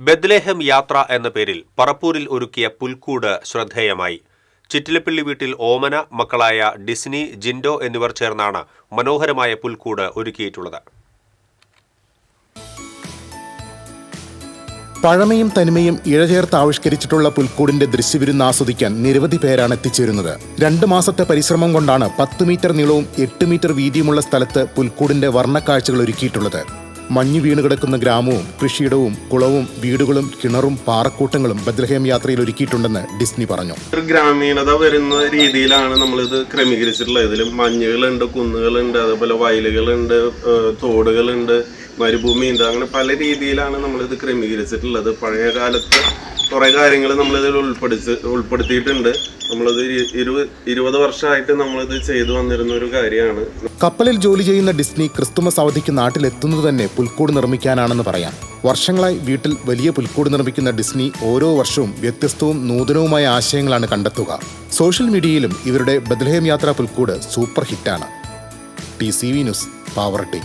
ബദ്ലേഹം യാത്ര എന്ന പേരിൽ പറപ്പൂരിൽ ഒരുക്കിയ പുൽക്കൂട് ശ്രദ്ധേയമായി. ചിറ്റിലപ്പള്ളി വീട്ടിൽ ഓമന മക്കളായ ഡിസ്നി ജിൻഡോ എന്നിവർ ചേർന്നാണ് മനോഹരമായ പുൽക്കൂട് ഒരുക്കിയിട്ടുള്ളത്. പഴമയും തനിമയും ഇഴചേർത്ത് ആവിഷ്കരിച്ചിട്ടുള്ള പുൽക്കൂടിന്റെ ദൃശ്യവിരുന്ന് ആസ്വദിക്കാൻ നിരവധി പേരാണ് എത്തിച്ചേരുന്നത്. രണ്ട് മാസത്തെ പരിശ്രമം കൊണ്ടാണ് പത്ത് മീറ്റർ നീളവും എട്ട് മീറ്റർ വീതിയുമുള്ള സ്ഥലത്ത് പുൽക്കൂടിന്റെ വർണക്കാഴ്ചകൾ ഒരുക്കിയിട്ടുള്ളത്. മഞ്ഞു വീണ് കിടക്കുന്ന ഗ്രാമവും കൃഷിയിടവും കുളവും വീടുകളും കിണറും പാറക്കൂട്ടങ്ങളും ബദ്രഹേം യാത്രയിൽ ഒരുക്കിയിട്ടുണ്ടെന്ന് ഡിസ്നി പറഞ്ഞു. ഗ്രാമീണത വരുന്ന രീതിയിലാണ് നമ്മളിത് ക്രമീകരിച്ചിട്ടുള്ളത്. ഇതിൽ മഞ്ഞുകളുണ്ട് കുന്നുകളുണ്ട് അതുപോലെ വയലുകളുണ്ട് തോടുകളുണ്ട് മരുഭൂമിയുണ്ട്. അങ്ങനെ പല രീതിയിലാണ് നമ്മളിത് ക്രമീകരിച്ചിട്ടുള്ളത്. പഴയ കാലത്ത് കുറെ കാര്യങ്ങൾ നമ്മളിതിൽ ഉൾപ്പെടുത്തി ഉൾപ്പെടുത്തിയിട്ടുണ്ട്. നമ്മളത് ഇരു- ഇരുപത് ഇരുപത് വർഷമായിട്ട് നമ്മളിത് ചെയ്തു വന്നിരുന്ന ഒരു കാര്യമാണ്. കപ്പലിൽ ജോലി ചെയ്യുന്ന ഡിസ്നി ക്രിസ്തുമസ് അവധിക്ക് നാട്ടിലെത്തുന്നത് തന്നെ പുൽക്കൂട് നിർമ്മിക്കാനാണെന്ന് പറയാം. വർഷങ്ങളായി വീട്ടിൽ വലിയ പുൽക്കൂട് നിർമ്മിക്കുന്ന ഡിസ്നി ഓരോ വർഷവും വ്യത്യസ്തവും നൂതനവുമായ ആശയങ്ങളാണ് കണ്ടെത്തുക. സോഷ്യൽ മീഡിയയിലും ഇവരുടെ ബദലഹേം യാത്ര പുൽക്കൂട് super ഹിറ്റാണ്. T C V news poverty